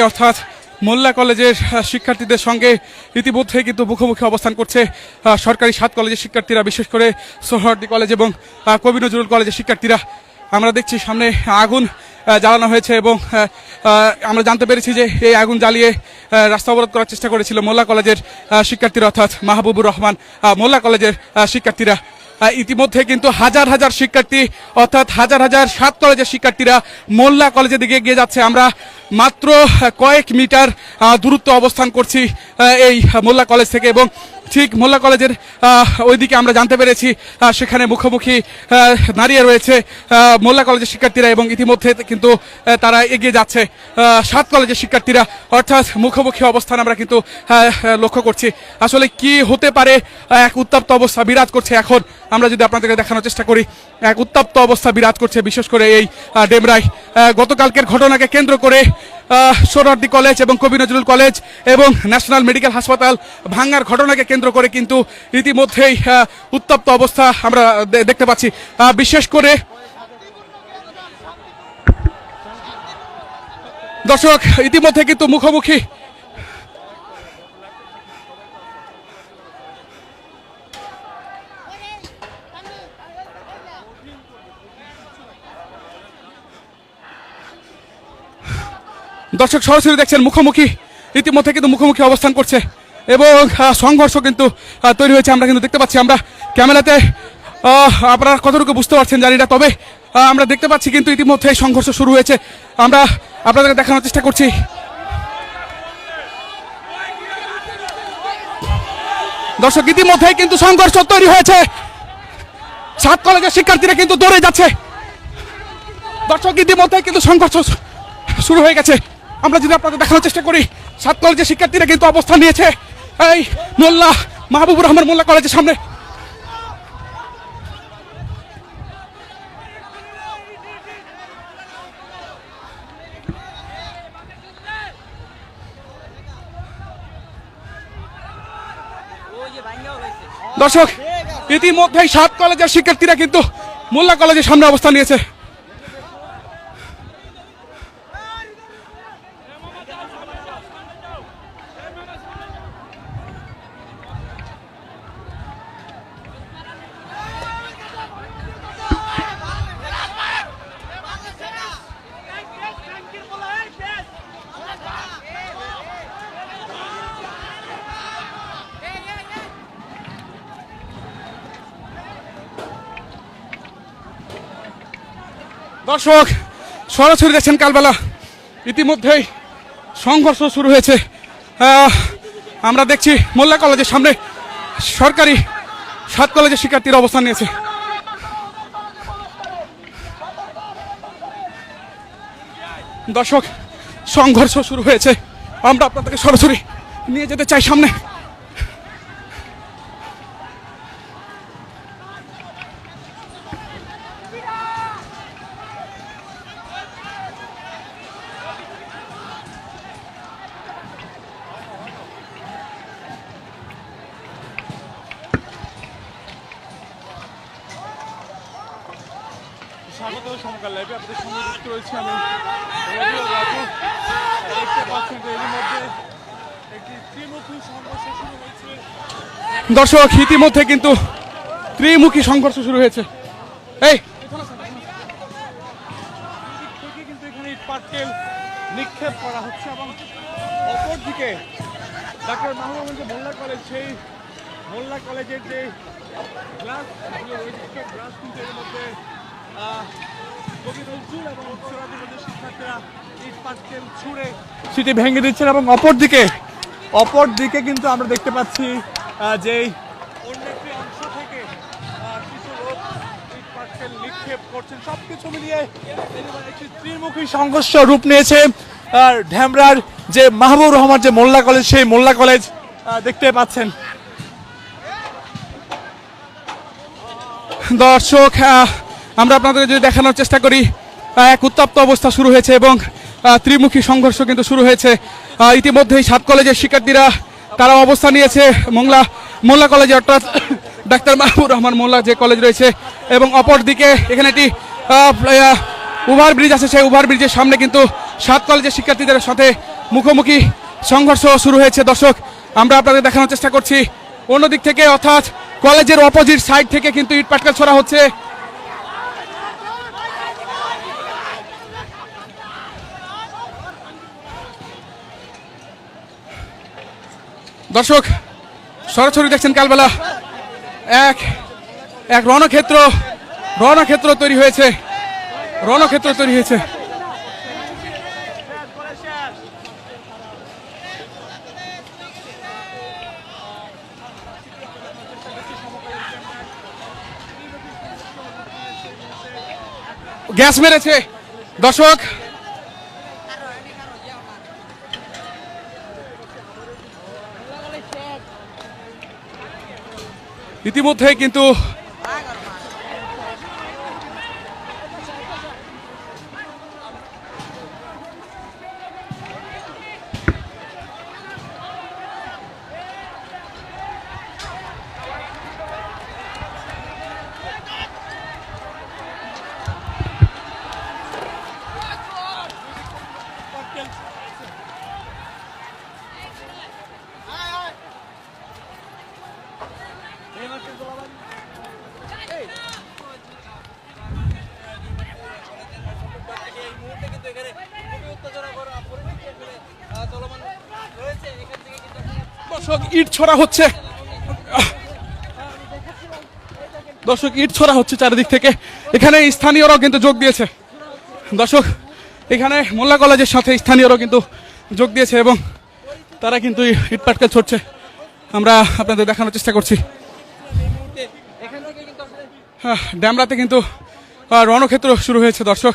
অর্থাৎ মোল্লা কলেজের শিক্ষার্থীদের সঙ্গে ইতিমধ্যে কিন্তু মুখোমুখি অবস্থান করছে সরকারি সাত কলেজের শিক্ষার্থীরা, বিশেষ করে সোহরার্দি কলেজ এবং কবি নজরুল কলেজের শিক্ষার্থীরা। আমরা দেখছি সামনে আগুন জ্বালানো হয়েছে এবং আমরা জানতে পেরেছি যে এই আগুন জ্বালিয়ে রাস্তা অবরোধ করার চেষ্টা করেছিল মোল্লা কলেজের শিক্ষার্থীরা অর্থাৎ মাহবুবুর রহমান মোল্লা কলেজের শিক্ষার্থীরা। ইতিমধ্যে কিন্তু হাজার হাজার শিক্ষার্থী, অর্থাৎ হাজার হাজার সাত কলেজের শিক্ষার্থীরা মোল্লা কলেজের দিকে গিয়ে যাচ্ছে। আমরা মাত্র কয়েক মিটার দূরত্ব অবস্থান করছি এই মোল্লা কলেজ থেকে এবং ঠিক মোল্লা কলেজের ওইদিকে আমরা জানতে পেরেছি সেখানে মুখোমুখি দাঁড়িয়ে রয়েছে মোল্লা কলেজের শিক্ষার্থীরা এবং ইতিমধ্যে কিন্তু তারা এগিয়ে যাচ্ছে সাত কলেজের শিক্ষার্থীরা। অর্থাৎ মুখোমুখি অবস্থান আমরা কিন্তু লক্ষ্য করছি। আসলে কি হতে পারে? এক উত্তপ্ত অবস্থা বিরাজ করছে এখন। আমরা যদি আপনাদেরকে দেখানোর চেষ্টা করি এক উত্তপ্ত অবস্থা বিরাজ করছে বিশেষ করে এই আহ, ডেমরায় গতকালকের ঘটনাকে কেন্দ্র করে সোহরাওয়ার্দী কলেজ এবং কবি নজরুল কলেজ এবং ন্যাশনাল মেডিকেল হাসপাতাল ভাঙ্গার ঘটনাকে কেন্দ্র করে কিন্তু ইতিমধ্যেই উত্তপ্ত অবস্থা আমরা দেখতে পাচ্ছি। বিশেষ করে দর্শক, ইতিমধ্যে কিন্তু মুখোমুখি দর্শক সরাসরি দেখছেন মুখোমুখি। ইতিমধ্যে কিন্তু মুখোমুখি অবস্থান করছে এবং সংঘর্ষ কিন্তু তৈরি হয়েছে, আমরা কিন্তু দেখতে পাচ্ছি, আমরা ক্যামেরাতে আপনারা কতটুকু বুঝতে পারছেন জানি না, তবে আমরা দেখতে পাচ্ছি কিন্তু ইতিমধ্যে সংঘর্ষ শুরু হয়েছে। আমরা আপনাদেরকে দেখানোর চেষ্টা করছি। দর্শক ইতিমধ্যেই কিন্তু সংঘর্ষ তৈরি হয়েছে। সাত কলেজের শিক্ষার্থীরা কিন্তু দৌড়ে যাচ্ছে। দর্শক, ইতিমধ্যে কিন্তু সংঘর্ষ শুরু হয়ে গেছে। আমরা যদি আপনাদের দেখানোর চেষ্টা করি সাত কলেজের শিক্ষার্থীরা কিন্তু অবস্থান নিয়েছে, এই মোল্লা মাহবুবুর রহমান মোল্লা কলেজের সামনে। দর্শক, ইতিমধ্যেই সাত কলেজের শিক্ষার্থীরা কিন্তু মোল্লা কলেজের সামনে অবস্থান নিয়েছে। দর্শক, সরাসরি দেখছেন কালবেলা। ইতিমধ্যেই সংঘর্ষ শুরু হয়েছে। আমরা দেখছি মোল্লা কলেজের সামনে সরকারি সাত কলেজের শিক্ষার্থীরা অবস্থান নিয়েছে। দর্শক, সংঘর্ষ শুরু হয়েছে। আমরা আপনাদেরকে সরাসরি নিয়ে যেতে চাই সামনে। স্বাগত সমকাল লাইভে আপনাদের সঙ্গে যুক্ত রয়েছি আমি দেখতে পাচ্ছেন যে এরই মধ্যে একটি ত্রিমুখী সংঘর্ষ শুরু হয়েছে। দর্শক ইতিমধ্যে কিন্তু ত্রিমুখী সংঘর্ষ শুরু হয়েছে। এই! কিন্তু এখানে পাটকেল নিক্ষেপ করা হচ্ছে এবং অপরদিকে ডাক্তার মাহমুদ যে মোল্লা কলেজ সেই মোল্লা কলেজের যে গ্লাস গ্লাস কিন্তু এর মধ্যে সেটি ভেঙে দিচ্ছেন এবং অপরদিকে অপরদিকে কিন্তু আমরা দেখতে পাচ্ছি যে করছেন। মিলিয়ে ত্রিমুখী সংঘর্ষ রূপ নিয়েছে, আর যে রহমান যে মোল্লা কলেজ, সেই মোল্লা কলেজ দেখতে পাচ্ছেন। দর্শক আমরা আপনাদের যদি দেখানোর চেষ্টা করি এক উত্তপ্ত অবস্থা শুরু হয়েছে এবং ত্রিমুখী সংঘর্ষ কিন্তু শুরু হয়েছে। ইতিমধ্যেই সাত কলেজের শিক্ষার্থীরা তারা অবস্থান নিয়েছে। মোংলা মোল্লা কলেজে, অর্থাৎ ডাক্তার মাহবুর রহমান মোল্লা যে কলেজ রয়েছে এবং অপরদিকে এখানে একটি ওভার ব্রিজ আছে। সেই ওভার ব্রিজের সামনে কিন্তু সাত কলেজের শিক্ষার্থীদের সাথে মুখোমুখি সংঘর্ষ শুরু হয়েছে। দর্শক, আমরা আপনাদের দেখানোর চেষ্টা করছি। অন্যদিক থেকে, অর্থাৎ কলেজের অপোজিট সাইড থেকে কিন্তু ইট পাটকেল ছড়া হচ্ছে। দর্শক, সরাসরি দেখছেন কালবেলা। এক এক রণক্ষেত্র রণক্ষেত্র তৈরি হয়েছে। রণক্ষেত্র তৈরি হয়েছে। গ্যাস মেরেছে। দর্শক ইতিমধ্যে কিন্তু এই মুহূর্তে কিন্তু এখানে খুবই উত্তেজনাকর পরিস্থিতি আসলে আহ, চলমান রয়েছে এখান থেকে কিন্তু আসলে দর্শক ইট ছড়া হচ্ছে। দর্শক ইট ছড়া হচ্ছে চারিদিক থেকে। এখানে স্থানীয়রাও কিন্তু যোগ দিয়েছে। দর্শক এখানে মোল্লা কলেজের সাথে স্থানীয়রাও কিন্তু যোগ দিয়েছে এবং তারা কিন্তু ইট পাটকেল ছড়ছে। আমরা আপনাদের দেখানোর চেষ্টা করছি। আহ, ড্যামরাতে কিন্তু রণক্ষেত্র শুরু হয়েছে দর্শক।